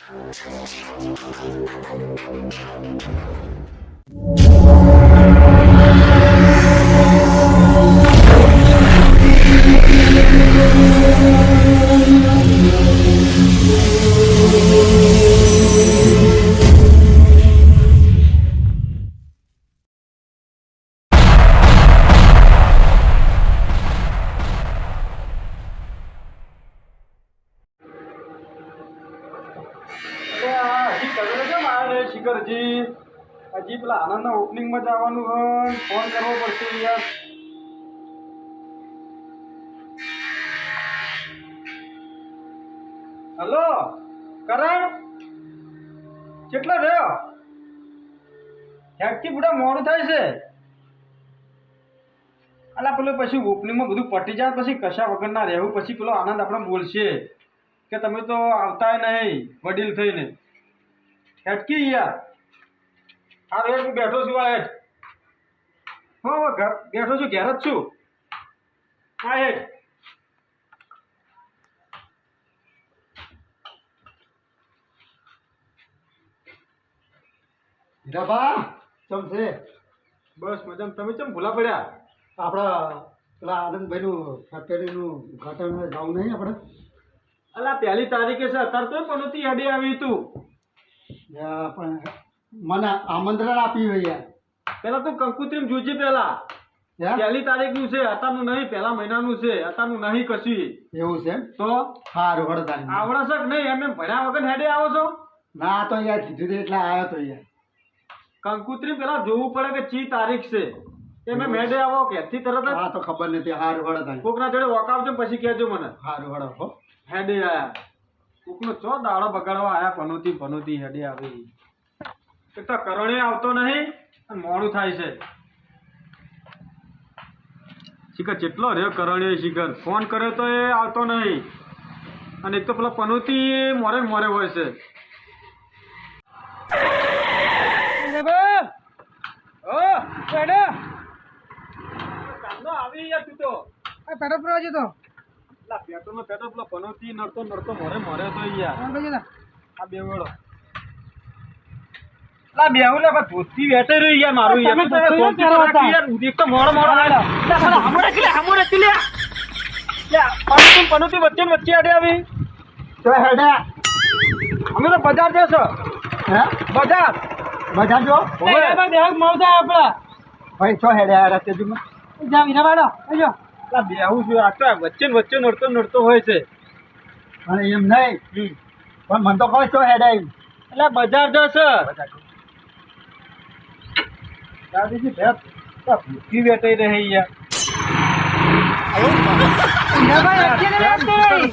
Thank you. પેલા આનંદના ઓપનિંગમાં જવાનું હોય ફોન કરવો પડશે યાર. હલો કરણ? કેટલો રહ્યો હેકથી બધા મોડું થાય છે. અલા, પેલો પછી ઓપનિંગમાં બધું પટી જાય, પછી કશા વગર ના રહેવું, પછી પેલો આનંદ આપણે બોલશે કે તમે તો આવતા નહીં, વડીલ થઈને. હેટકી યાર. હા હેઠ હું બેઠો છું આ હેઠ હો હો, ઘર બેઠો છું ઘેર જ છું. હા હેઠ હીરાબા ચમ છે? બસ મજામાં. તમે કેમ ભૂલા પડ્યા? આપણા પેલા આનંદભાઈનું ફેક્ટરીનું ઉદ્ઘાટન જવું નહીં આપણે? અલા પહેલી તારીખે છે અત્યારે તો પનોતી હેડી આવી તું. પણ મને આમંત્રણ આપ્યું હોય યાર પેલા તો કંકુત્રીમ જોજે પેલા. પહેલી તારીખ તારીખનું છે અત્યારનું નહીં પહેલા મહિનાનું છે અત્યારનું નહીં કશું. એવું છે? તો? સારું વડદાન આવડે છે નહીં એમ એમ ભણ્યા વગર હેડે આવો છો? ના તો યાર કીધું એટલે આવ્યો તો યાર. કંકુત્રી પેલા જોવું પડે કે ચી તારીખ છે. એ મેં મેડે આવો ઘેરથી તરત હા તો ખબર નથી. સારું થાય કોકના જોડે વકાવજો પછી કહેજો મને. હારું વડો હો. હેડે આયા. કોકનો ચો દાડો બગાડવા આયા પનોતી પનોતી હેડે આવી. એક તો કરણે આવતો નહીં અને મોડું થાય છે. શિખર જેટલો રહ્યો કરણે શિખર. ફોન કર્યો તો એ આવતો નહીં. અને એક તો પેલા પનોતી મોરે મોરે હોય છે. આવી યાર તું તો. પેટ્રોલ પુરવા જતો. પેટ્રોલ પેટ્રોલ પેલો પનોતી નડતો નડતો મોરે મોરે તો યાર. આ બે વેળો લા બેહુ લે ભૂતથી બેઠે રહ્યું યાર મારું યાર તમે હતા. યાર ઉદીક તો મોડો મોડો આવેલા લા સાલા હમણે કે લે હમણે કે લે. લે પનોતી વચ્ચે વચ્ચે આડે આવી. તો હેડા. અમે તો બજાર જશો હે? બજાર. બજાર જો? ભાઈ છો હેડે આ રસ્તે આજો લા બેહુ છું આ તો વચ્ચે વચ્ચે નડતો નડતો હોય છે. અને એમ નહીં. પણ મન તો કહો છો હેડે એટલે બજાર જશે દાદીજી તો ભૂખી વેટાઈ રહી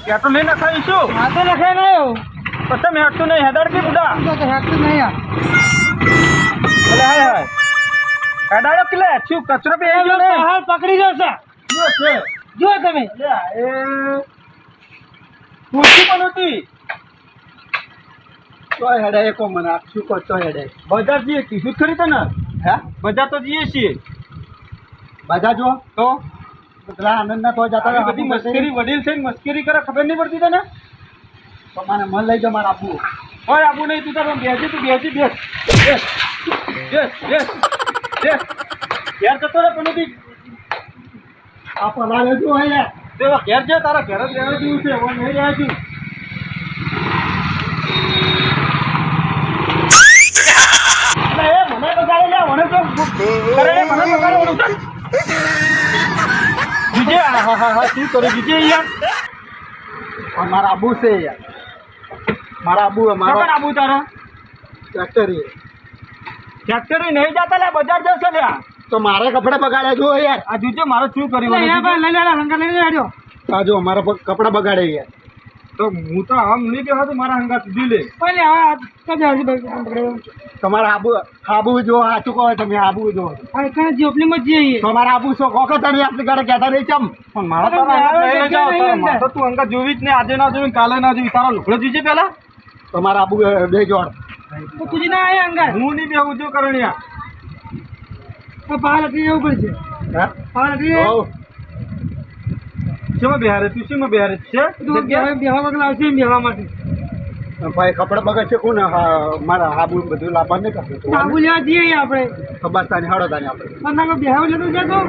કે પકડી જશે. જો તમે. ખુરશી પણ હતી. છો હેડે કો મને આ શું કહો છો હેડે બજાર જઈએ કીધું જ ખરી તને. હે? બજાર તો જઈએ છીએ. બધા જો? તો? પેલા આનંદના તો જતા બધી મસ્કરી. વડીલ થઈને મસ્કરી કરે ખબર નહીં પડતી તને? તો મને મન લઈ જાઓ મારે આપવું હોય આબુ નહીં તું તારો બેસી તું બેસી બેસ. બેસ. બેસ બેસ. બેસ. ઘેર જતો રે પણ નથી આ પલાળે જો ઘેર છે તારા ઘેર જ રહેવા જેવું છે હવે નહીં રહ્યા છું એટલે એ મને લે. વિજય હા હા હા શું કરે યાર પણ મારે આબુ છે યાર મારા આબુ મારો મારો આબુ તારા? ફેક્ટરી ફેક્ટરી નહીં જતા લે બજાર જશે લે તો મારે કપડા બગાડે જો યાર. આ જોજે મારો શું કર્યું? આ જો મારા પ- કપડા બગાડે યાર. તો હું તો આમ નહીં બેહા તો મારા હંગા સુધી લે. તમારે આબુ આબુ જો સાચું કહો તમે આબુ જો. જઈએ તમારે આબુ છો કોકો તમે આપણે ઘરે કહેતા નહીં ચમ. પણ મારા તો તું હંગા જોવી જ નહીં આજે ના જોવી કાલે ના જોવી તારા લુગડો જોઈજે પેલા તમારા આબુ બે જોડ. તુજી ના આયા હંગા હું નહીં બેહું જો કરણિયા. પાલ હતી જવું પડશે. હે? પાલ હોવ. શેમાં બેહારે તું? શેમાં બેહારે છે? બેહવા વગર આવશે બેહવા માટે. ભાઈ કપડા બગા છે કોને? હા, મારા હાબુ બધું લાભા નહીં કરતું. આબુ લેવા જઈએ આપણે. ખબર તાની હળો તાની આપણે પણ નાખો બેહાવ જતું. છે તો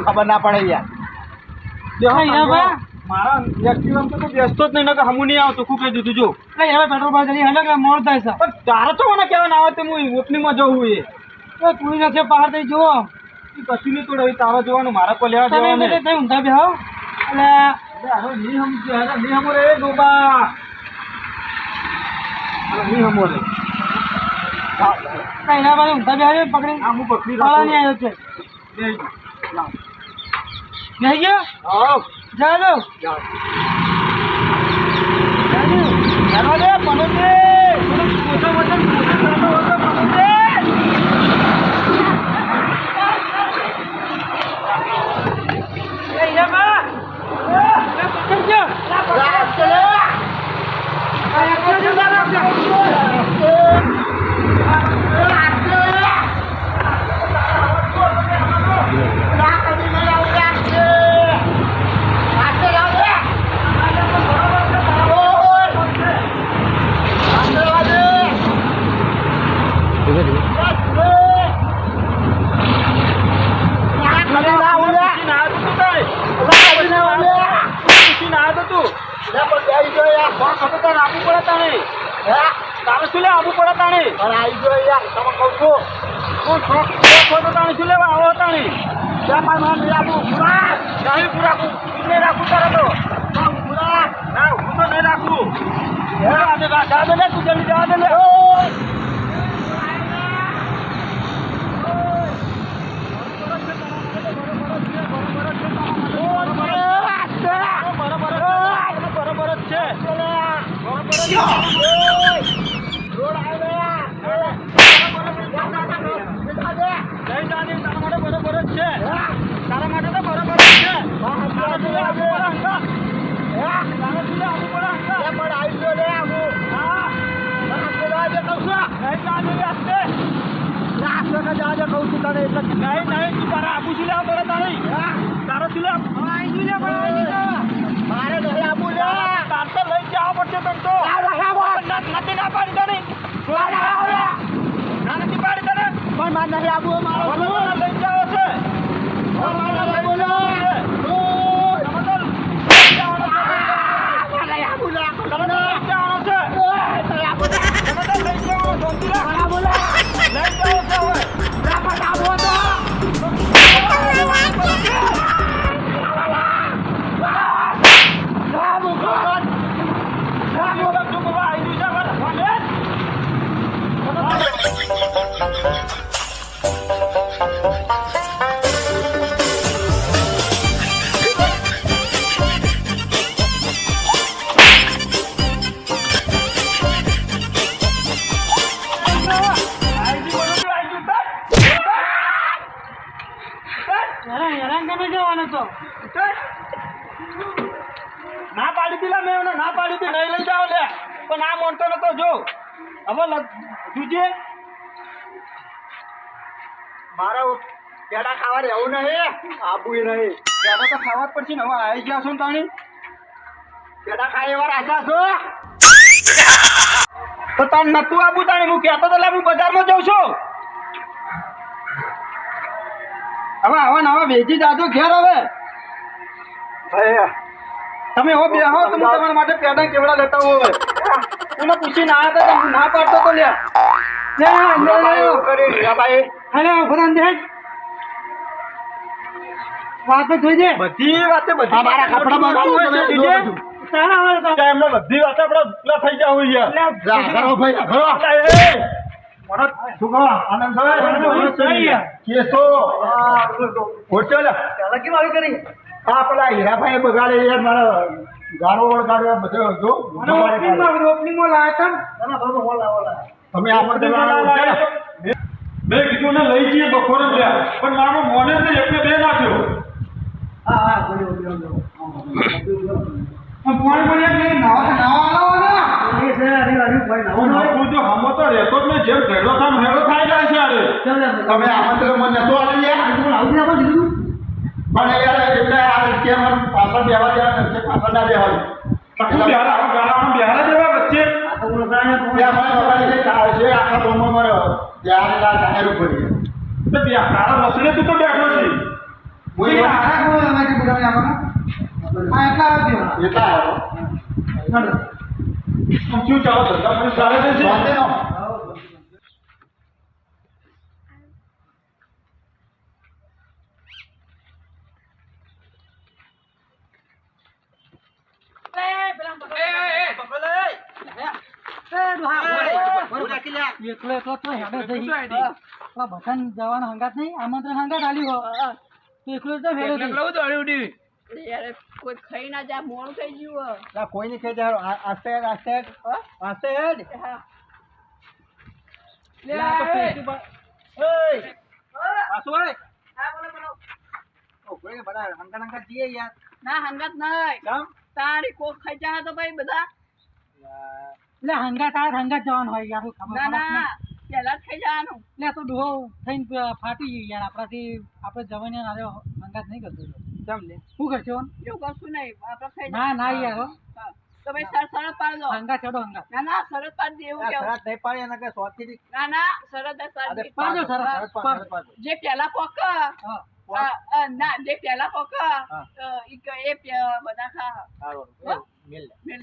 ખબર ના પડે યાર. મારા એક્ટિવામાં તો બેસતો જ નહીં નકર હમું નહીં આવતો ખૂબ કહી દીધું જો. કઈ હવે પેટ્રોલ હલે મોડ થાય છે. પણ તારે તો મને કહેવા ના આવે તે હું ઓપનિંગમાં જવું એ. તું નથી બહાર થઈ જુઓ. કશું નહીં તોડે તારો જોવાનું મારા કોઈ લેવા તમે નહીં તઈ ઊંધા એટલે અરે નહીં સમજ્યો અરે નહીં હમો રે ડોબા અરે નહીં હમો રે. કઈ ના બાજુ ઊંધા બેહાડે પકડી. હું પકડી આવ્યો છે. બે. નહીં ગયો આવ. જા. દો ચાલો રે પનોતે થોડું મોટો મોટો મોટો પનોતે એ હીરા એ પકડ જો તારે શું લે આવવું પડે તાણે તું શોખ શોખ હોય તો તાણે શું લેવા આવો તાણે નહીં પૂરા કું નહીં રાખું તારે તો ના હું તો નહીં રાખું જવા દે જવા દે ને તું જલ્દી જવા દે ને બરોબર જ છે નહીં દાદી તારા માટે બરોબર જ છે તારા માટે તો બરોબર જ છે તારા જોડે આવવું પડે હંકા. તારા જોડે આવવું પડે હંકા. હા. નહીં દાદી હસતે. નહીં નહીં તું તારા આબુ શું લેવા પડે તારે તારા શું લેવા તાર તો લઈ જવા પડશે તને તો ના- નથી ના પાડી તને ના નથી પાડી તને પણ મારે નહીં આબુ મારો હવે તમે જવાનો છો ના પાડી દીલા મેં એને ના પાડી દી નહીં લઈ જાઓ લે. પણ આ મોટો નતો જો. હવે જુજે. મારા પેડા ખાવા રહેવું નહીં. આબુ નહીં. પેડા તો ખાવા જ પડશે ને. હવે આવી ગયા છો ને તાણી? પેડા ખાય એવા રાજા છો? તો તાણ નતું આબુ તાણી? હું કહેતો તો હું બજારમાં જઉં છું. હવે આવા નવા વેચી જાજો ઘેર હવે. તમે હો બે હો તો હું તમારા માટે પેડા કેવડા લેતા હો હવે. એને પૂછીને આવ્યા હતા તો ના પાડતો તો લે લે લે લે એવું કરી હીરાભાઈ હેલો ભરાન દે વાતો જોઈ દે. બધી વાતે બધી તમે એમને બધી વાત આપણે પેલા થઈ ગયા યાર. હું પેલા હીરાભાઈ બગાડે યાર મારા ગાળો વળગાડ્યો બધો હતા. તમે મેં કીધું ને લઈ જઈએ બપોરે લ્યા. પણ મારો મોને એકને બે નાખ્યો. પણ પાણી પાણી એટલે નાવા નાવા આવો ને. બે આની લાવી કોઈ ના હું નોકરું હમો તો રહેતો જ નહીં. જેમ કામ હેડો થાય જાય છે અરે તમે આમંત્રણ મને નતો આપ્યું યાર. આવું ના દીધું પણ યાર એમને આ કે પાછળ બેવા દેવા નથી પાછળ ના બેવાનું તકું બિહાર આવું ગાળામાં બિહાર દેવા વચ્ચે. ના એટલા આવજો એટલા આવ્યો. આમ શું ચાલો ધંધા પાણી ચાલે છે વાંધો નો. એકલો એકલો તો હેડે જઈ બધાને જવાનો હંગાત નહીં આમંત્રણ હંગાત આલ્યું હો. તો એકલો તો હેડે થઈ યાર કોઈ ખાઈ ના જાય મોડું થઈ ગયું. ના, કોઈ નહીં ખાઈ આ- આસ્તે હેડ, આસ્તે હેડ. આસ્તે હેડ. લે આ તો પેટી પર- પાછું વળ. હા, બોલો, બોલો. ઓ, કોઈ ને બધા હંગા હંગા જીએ યાર. ના હંગાત નહીં કેમ? તારી કોક ખાઈ જાય તો ભાઈ બધા લે હંગા તાર હંગા જવાનું હોય યાર ખબર ના ના પેલા જ ખાઈ જવાનું લે તો ડોહો થઈને ફાટી ગયું યાર આપણાથી આપણે જવાની હંગાત નહીં કરતો કેમ શું કરશો? એવું કશું નહીં. આપણે ખાઈ ના ના યાર. તો ભાઈ સર શરત પાડ. દો હંગાત ચડો હંગાત ના ના શરત પાડ દે એવું કેવું? શરત નહીં પાડી એના કે શોખથી ના ના શરત પાડ દે. પાડો શરત, હા. પાડ, જે પેલા પોક ના જે પેલા પોક હા. ઈ કે એ બધા ખા? મિલ લે. મેલ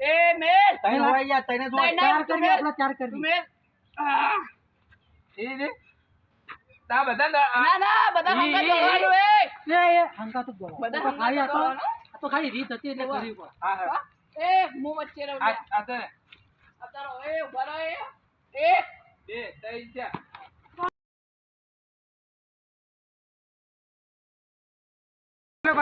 એ મેલ. તઈને હોય યાર, તઈને જ. ચાર કરી આપણા ચાર તું કરી મેલ ના ના બધા હંગા જવાનું એ. એ હંગાત જ જવા. બધા આ તો ખાલી આ તો હંગાત આ તો ખાલી રીત હતી એટલે કરવી પડે હા? એ હું વચ્ચે રહું લે. અત્યારે એ ઊભા રહો એ. એ. અલે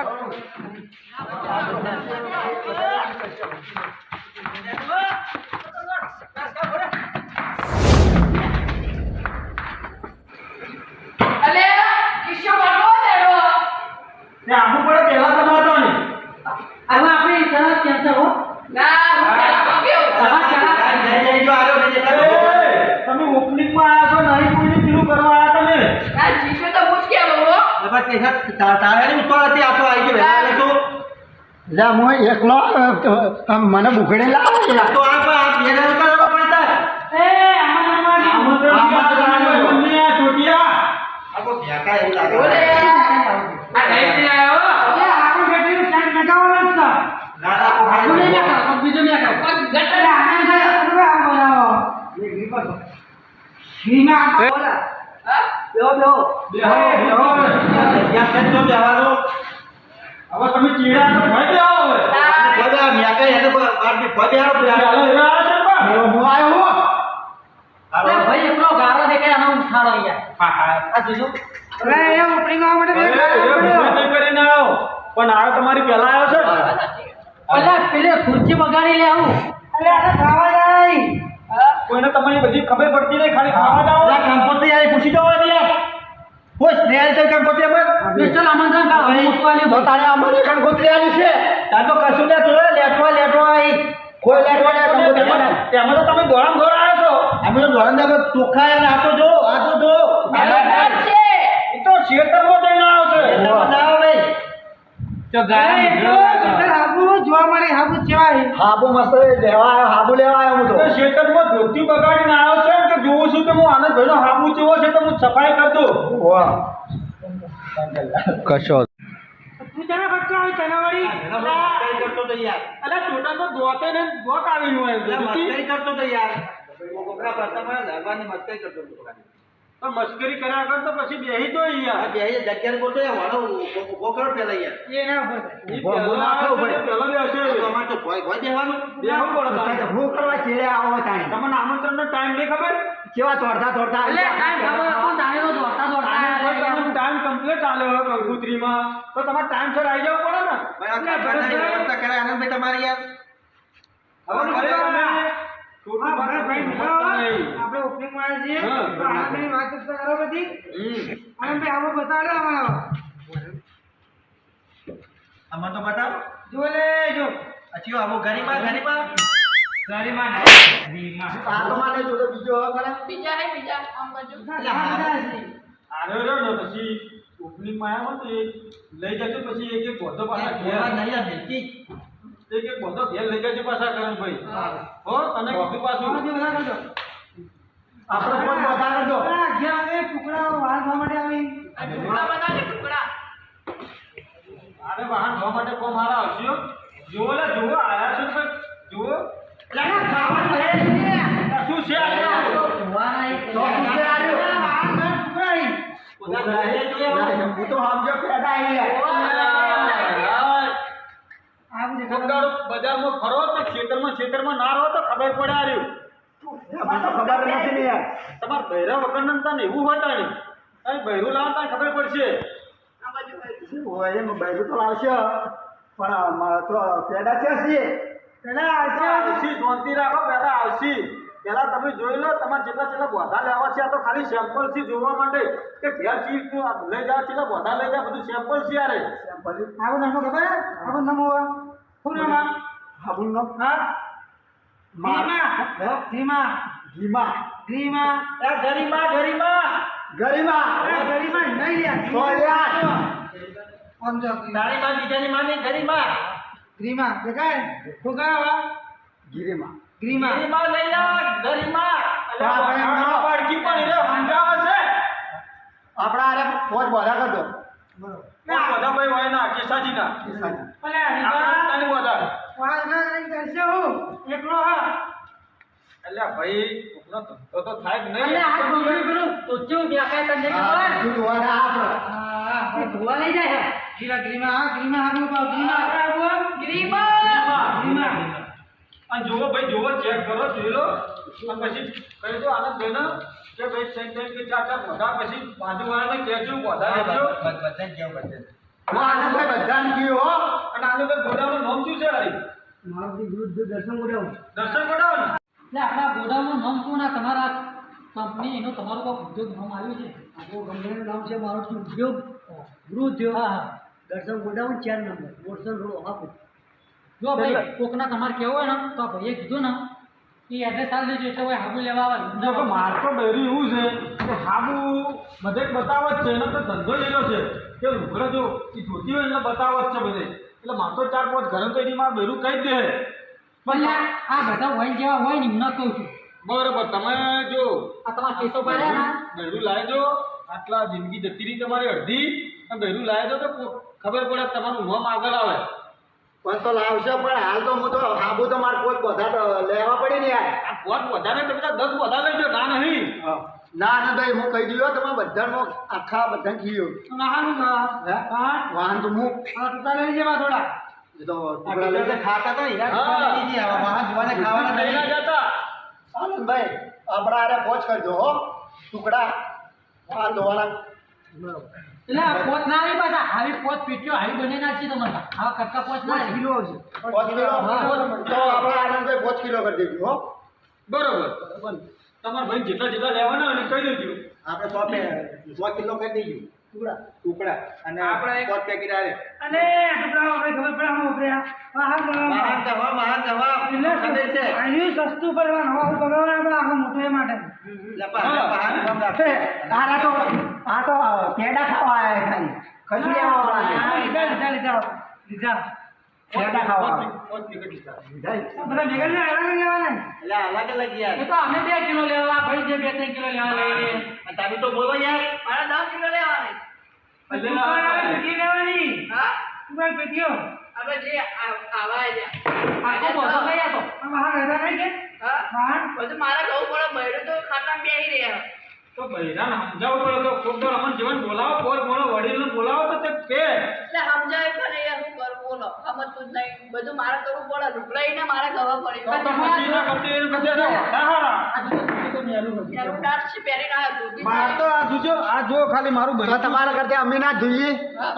તે આવું પડે પહેલા તમારે તો ને હવે આપણે શરત cancel હો? ના તમે ઓપનિંગમાં આવ્યા છો નહીં કોઈને પેલું કરવા આવ્યા તમે? ના જીસો તો મુશ્કેલ હો. હવે તા- તારે ઉત્તર હતી, આ તો આવી ગયો, વહેલા જા, હું એકલો મને બુકડે લાવો તો આ આ બે જણ કરવા પડતા એ આમાં આમંત્રણ આમંત્રણ આપ્યા તમને આ ચોટિયા આ તો ભેકા એવું લાગે બોલે આ આપણે બેટરીનું stand લગાવવાનું જ છે. ના, ના, કોઈ હું નહીં નહીં. લગાવું, બીજું નહીં લગાવું. પગ ગટર એટલે આનંદ થાય તો તમે આમ બનાવો. ઘીમાં આમ બોલા. હા બેહો, બેહો. બેહો, બેહો. જગ્યા છે તો બેહવાનું. હવે તમે ચીડા તો ભય હવે. બધા કોઈ આવો આવે. હું- આવ્યો હું. અરે ભાઈ એકલો ગાળો દેખાય આનો ઉછાળો યાર. હા, હા. આ જોજો. અરે એ ગવા માટે આવ્યો પણ આવ્યો તમારી પહેલા આવ્યો છે અલા, પેલે ખુરશી બગાડી લે આવું. અલે આ ખાવા જાય. કોઈને તમારી બધી ખબર પડતી નહીં ખાલી ખાવા જાવ ના કંકોત્રી આલી પૂછી જવા ને યાર. કોઈ સ્નેહ તો કંકોત્રી અમર મિસ્ટર આમંત્રણ ખાવા, હું મૂકવા લ્યો. તો તારે અમારે કંકોત્રી આલી છે. તાર તો કશું ને તું લેટવા લેટવા આવી કોઈ લેટવા ને કંકોત્રી તેમાં તો તમે દોરામ દોડ આવ્યો છો. અમે તો ધોરણ દાબે ચોખ્ખા અને આ તો જો આ તો જો છે એ તો શેતરમાં જઈને આવ્યો છે. બનાવો ભાઈ. એટલો મિસ્ટર હાબુ જોવા મળે, હાબુ જેવા. હાબુ મસ્ત લેવા આવ્યો હાબુ લેવા આવ્યો હું તો. શેતરમાં ધોતી બગાડીને આવ્યો છે કે જોઉં છું કે હું આનંદભાઈનો હાબુ ચેવો છે તો હું સફાઈ કરતો દઉં. વાહ. તું તને ફટકો આવી, તને વળી. કરતો તો યાર. અલા ચોટા તો દોતે ને દોત આવી રહ્યું એમ. એટલે કરતો તો યાર. કોકરા પ્રથમ લગવાની મસ્કરી કરતો તો મસ્કરી કર્યા કર તો પછી બેહી બોલતો વાળો ઊભો કરો પેલા એ ના ઊભો. ઉભો- બેસે. તો અમારે તો ભોય ભોય દેવાનું બેહવું પડે તારે. હું કરવા ચેડે આવો તાણી. તમને આમંત્રણનો ટાઈમ નહીં ખબર? કેવા તોડતા તોડતા એટલે કાંઈ ખબર જાણેલો દોડતા દોડતા આનંદભાઈ ટાઈમ કમ્પ્લીટ હોય કંકોત્રીમાં તો તમારે ટાઈમ સર આવી જવું પડે ને? ભાઈ આ વ્યવસ્થા કરે આનંદભાઈ તમારી યાર. હવે આપણે opening માં છીએ. તો આનંદની વાત કરો બધી. આનંદભાઈ, આવો બતાડો અમારો. આમાં તો બતાવ જો લે, જો. અચ્છી આવો ગરીબા ગરીબા આ તો માને જોડે બીજો હવે ખરા? બીજા હે બીજા. આમ બાજુ. આરે રે ને પછી ઓપનિંગમાં આવ્યો તો લઈ જતો પછી એક એક બોધો પાછા ઘેર નહીં આ એક એક બધો ઘેર લઈ જજો પાછા કરણભાઈ હો. તને કીધું પાછું. આપણે કોઈ વધારે એ ટુકડા વાળ થવા માટે આવી. આ ટુકડા બનાવજે ટુકડા. અરે વાહન ધોવા માટે કો મારા આવશ્યો જુઓ લે જુઓ આયા છો તો. જુઓ. આ શું છે આ? તો પૂછે ટુકડા હું તો સમજો પેડા અહીંયા કોક બજારમાં ફરો તો ખેતરમાં ખેતરમાં ના રહો તો ખબર પડે આ રહ્યું. ખબર નથી ને યાર. તમારે બૈરા વગર તને એવું હોય તાણે અહીં બૈરું લાવ તાને ખબર પડશે. આ બાજુ બાજુ. એમ બૈરું તો લાવશે. પણ તો પેડા છે છીએ. આવશી? શાંતિ રાખો પેલા આવશી. પેલા તમે જોઈ લો તમારે જેટલા જેટલા બોધા લેવા છે આ તો ખાલી સેમ્પલથી જોવા માટે કે ઘેર ચીજ લઈ જાવ જેટલા બોધા લઈ જાવ બધું સેમ્પલ છે યારે આવું નામ ખબર? આવું નામ હોવા આ? હાબુનો હા માં ધીમા એ ધીમા ગરીમા ગરીમા ગરીમાં ગરિમા નહીં યાર યાર સમજો તારી માં બીજાની માની ગરીમા ગ્રીમા દેખાય ફુગાવા ગીરીમાં ગ્રીમા ગરીમા લઈ જા ગરીમા અલ્યા બાળકી પણ એને સમજાવે છે આપણા આરે પોચ બોધા કરતો કોણ બધા ભાઈ હોય ના કેસાજીના આપણા તાની બોધા વાહ ના નહીં કરશે હું એકલો હા અલ્યા ભાઈ ધંધો તો થાય જ નહીં અલ્યા આ ગોગળી પેલું તો તને ખબર બધું ધોવા લઈ જાય જીરા ગ્રીમા હા ગ્રીમા હારું પાવ ગ્રીમા ગ્રીમા ગ્રીમા અને જોવો ભાઈ જોવો ચેક કરો જોઈ અને પછી કહી દો આનંદ બેન કે ભાઈ ત્રણ કે ચાર ચાર બધા પછી બાજુવાળાને કહેજો બધા લેજો હું આનંદભાઈ બધાને ગયો હો. અને આનંદભાઈ ગોડાઉનનું નામ શું છે હરી? વિરુદ્ધ દર્શન કર્યો દર્શન ગોડાઉન? એટલે આપણા ગોડાઉનનું નામ શું ના તમારા કંપની એનું તમારું કોઈ ઉદ્યોગ નામ આવ્યું છે? આપણું કંપનીનું નામ છે મારું ઉદ્યોગ. ગૃહ ઉદ્યોગ. હા હા. દર્શન ગોડાઉન ચાર નંબર. બોરસન રોડ હાપુ જો ભાઈ કોકના તમારે કેવું હોય ને તો ભાઈએ કીધું ને એ એડ્રેસ આલી દેજો એટલે ભાઈ હાબુ લેવા આવે. જો માર તો ડેરી એવું છે. કે હાબુ બધે બતાવે જ છે એનો તો ધંધો લીધો છે. કે જો એ જોતી હોય એટલે બતાવત છે બધે. એટલે માથો ચાર પાંચ ઘરે તો એની માર બેરું કહી દે. પણ આ બધા હોય જેવા હોય ને એમને કહું છું. બરોબર તમે જો આ તમારા કેસો પડ્યા ને? બૈરું લાવજો આટલા જિંદગી જતી રહી તમારી અડધી અને બૈરું લાવજો તો ખબર પડે તમારું નામ આગળ આવે. પણ તો લાવશે પણ હાલ તો હું તો આબુ તો મારે કોઈ બધા લેવા પડે ને યાર. આ પોત વધારે તમે દસ બધા લેજો ના નહીં. ના આનંદભાઈ હું કહી દીધો તમે બધાનો આખા બધા હે? હા? વાહન તો હું. ટુકડા લઈ જવા થોડા. એ તો ખાતા લઈને ખાતા તો હા. નહીં. જતા. આનંદભાઈ આપણા આરે પોચ કરજો હો. ટુકડા. આ ધોવાના. એટલે આ પોત ના આવી પાછા. આવી પોત પીટ્યો આવી બની નાખી તમારે. આ કટકા પોત ના કિલો આવશે. પોચ કિલો? તો આપણે આનંદભાઈ પોચ કિલો કરી દેજો હો. બરોબર. તમારા ભાઈ જેટલા જેટલા લેવાના અને કહી દેજો. આપણે સો પે સો કિલો કરી દઈશું ટુકડા. ટુકડા. અને આપણે પોચ પેકેટ આરે. અને ટુકડા આપણે ખબર પડે આમ વપરાયા આ. હા મહાન દવા મહાન દવા ખબર છે. આનું સસ્તું પડવાનું. હવે ભગવાન આપણે આખો મોટો એ માટે. લપા લપા ગમ રાખે. આ તો આ તો પેડા ખાવા આયા ખાલી. કશું લેવા વાળા લીધા લીધા. લીધા. લીધા પેડા ખાવા પોત બધા ભેગા ને અલગ લેવાના? એટલે અલગ અલગ યાર. એ તો અમે બે કિલો લેવા ભાઈ જે બે ત્રણ કિલો લેવા લઈએ તમે તો બોલો યાર મારા દસ કિલો લેવાની એટલે. લેવાની. હા? ટુકડા પેટીઓ. આપણે જે આવા લઈ આપો આમાં રહેતા નહીં કે હા? હા બધું મારે કહું પડે બૈરું તો ખાતા બેહી રહ્યા તો બૈરાને સમજાવવું પડે તો કોક તો અમને જીવન બોલાવો પોર બોલો વડીલને બોલાવો તો તે કે એટલે સમજાય પણ યાર બોલો. સમજતું જ નહીં. બધું મારે કરવું પડે. ઢુકલાઈને મારે ગવા પડે તો તો વાતા હારા. આ જો તો મેલું નથી એનું ડાટ છે પહેરીને આવ્યો દૂધી માર તો આ જોજો આ જો ખાલી મારું તો બૈરું તમારા કરતા અમે ના જોઈએ.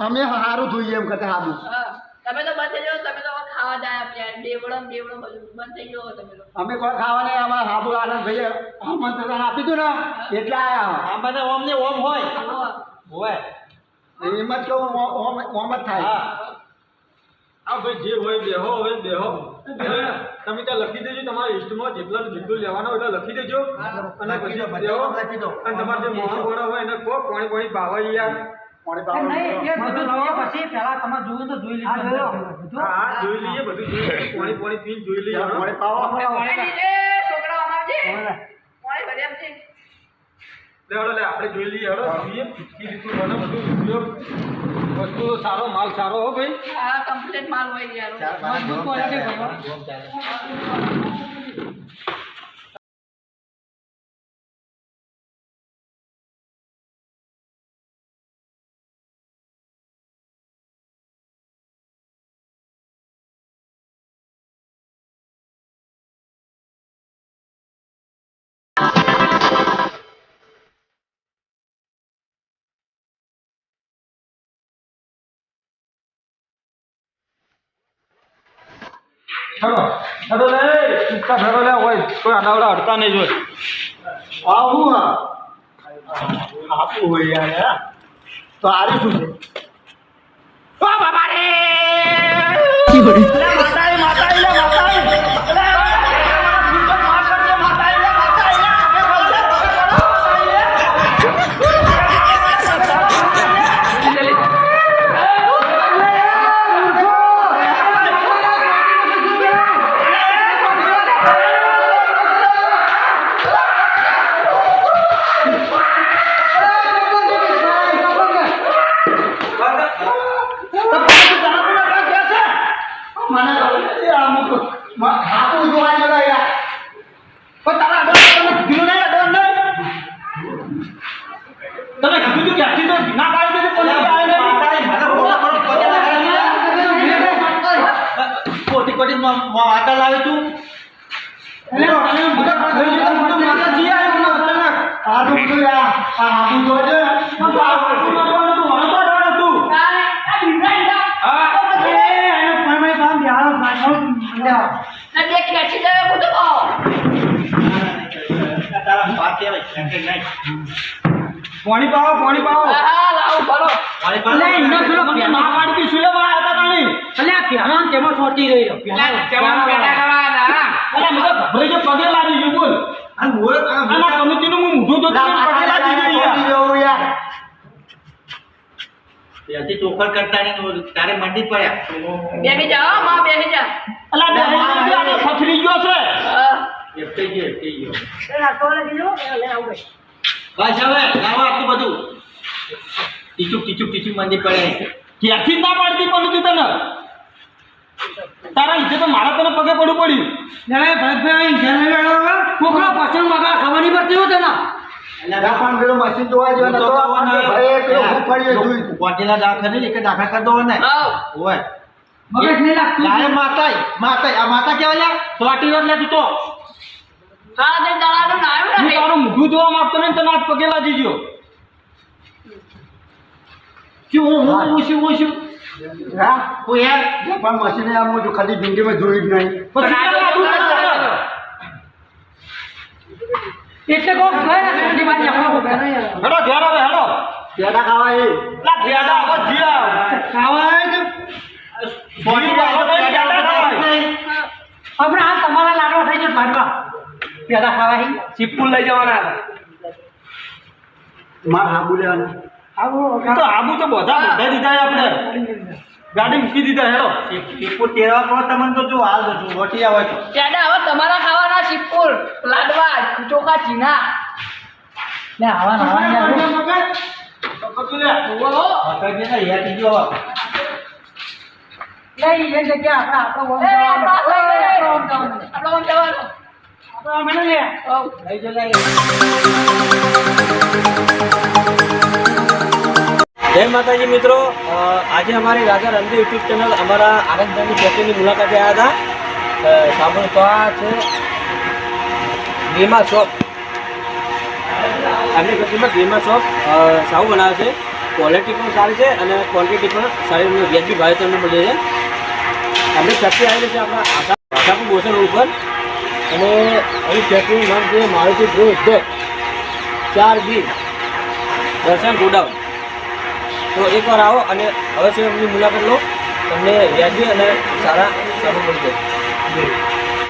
અમે સારું જોઈએ એમ કરતા હાબુ. હા. તમે તો બંધ થઈ જાઓ તમે તો ખાવા જાય આપણે ડેવડમ ડેવડમ બધું બંધ થઈ ગયો તમે તો. અમે કોઈ ખાવા નહીં આમાં હાબુ આનંદ ભાઈ આમંત્રણ આપી દીધું ને એટલે આયા બધા ઓમ ને ઓમ હોય. હોય. એમ જ કહું ઓમ ઓમ જ થાય. હા આ ભાઈ જે હોય બેહો હવે બેહો. તમે ત્યાં લખી દેજો તમારા લિસ્ટમાં જેટલા જેટલું લેવાના હોય એટલું લખી દેજો. અને પછી બેહો. દો, લખી દો. અને તમારે જે મોહન બોણો હોય એને કહો કોણી કોણી ભાવે યાર. પાણી એ નહીં, એ પાવાનું. બધું પછી પેલા તમે જોયું તો જોઈ લીધું. બધું. હા હા જોઈ લઈએ બધું જોઈ લઈએ. પાણી પાણી પીને જોઈ લઈએ. યાર, હો. પાણી પાવો. પાણી એ છોકરાઓ અમારજે. પાણી ભરી આપજે. હવે લે આપણે જોઈ લઈએ હળો જોઈએ. ઈ રીતનું બને બધું ઉપયોગ. વસ્તુ સારો માલ સારો હો ભાઈ. હા કમ્પ્લીટ માલ હોય યાર. મજબૂત ક્વોલિટી quality હેડો હેડો લે ચૂપચાપ હેડો લે હોય કોઈ આડાવડા હડતા નહીં જોઈ. આવું હા આપવું હોય યાર હે? તો આરી શું છે? વાટા લાવે તું. આ તો બધું યાર આ હાથું જોજે આ આ ભીંડા ના આ કે છે જાય બધું ઓ તારા વાત કહેવાય? સેન્ટર નહીં? પાણી પાવો પાણી પાવો. હા, હા, લાવો, ભરો. અલે, એનો પેલો તમને પેલો ના પાડી હતી, શું હતા તાણી? અલે, આ પહેલા કેમાં તેમાં ચોંટી રહી રહ્યો. એટલે જવાનું પેટા કરવાના. અલા, મને ગભરાઈ ગયો, પગે લાગી ગયું, બોલ. આ મોર આ આના કમિટીનું મોઢું જોતો હતો, પગે લાગી ગયું યાર. ત્યાંથી ચોખડ કરતા તારે મંડી પડ્યા બેસી જા, માં બેસી જા. અલા, બે હાથ ગયો, છે. હા. ગયો એકટાઈ ગયો એ નાખો ને બીજો, લે આવું ભાઈ. બસ હવે લાવો આટલું બધું ટીચુક ટીચુક ટીચુક મંડી પડે ક્યાંથી ના પાડતી પણ તને તારા ઈજ્જત તો મારા તને પગે પડવું પડ્યું. જણાય ભરતભાઈ, આવ્યો હવે. કોકનો પસંદ ખબર નહીં પડતી હોય તને. ને મોઢું જોવા માંગતો નહીં તને આજ પગે લાગી ગયો. શું હું હું શું હું શું? હા? હું યાર? પણ મશીન આમ હું ખાલી જિંદગીમાં જોઈ જ નહીં. એટલે કોક ગયે કોક કરે. હેડો ઘેર આવે હેડો. પેડા ખાવા એ લા ભેડા હવે જીયા ખાવા. આપણે આ તમારા લાડવા થઈ જાય ભાડવા. પેલા હી ચીપકું લઈ જવાના. મારા લેવાના. આવું તો આબુ તો બધા બધા દીધા આપણે. ગાડી મૂકી દીધા હેડો. એકુ તેરવા પર તમને તો જો હાલ દઉં રોટી આવે તો પેડા હવે તમારા ખાવાના સિક્કુર લાડવા ચોખા ચીના. લે આવા નવા ને જય માતાજી મિત્રો. આજે અમારી રાજા રમજી યુટ્યુબ ચેનલ અમારા આનંદભાઈની ફેક્ટરીની મુલાકાતે આવ્યા હતા. સાબુ તો આ છે ગીમા શોપ. એમની ફેક્ટરીમાં ગીમા શોપ સાવ બનાવે છે. ક્વોલિટી પણ સારી છે અને ક્વોન્ટિટી પણ સારી વ્યાજબી ભાવે તમને મળે છે એમની ફેક્ટરી આવેલી છે આપણા આશા આશાપુર રોડ ઉપર. અને એની ફેક્ટરીનું નામ છે મારુતિ ગૃહ ઉદ્યોગ ચાર બી દર્શન ગોડાઉન. તો એકવાર આવો અને અવશ્ય એમની મુલાકાત લો. તમને વ્યાજબી અને સારા સારું મળી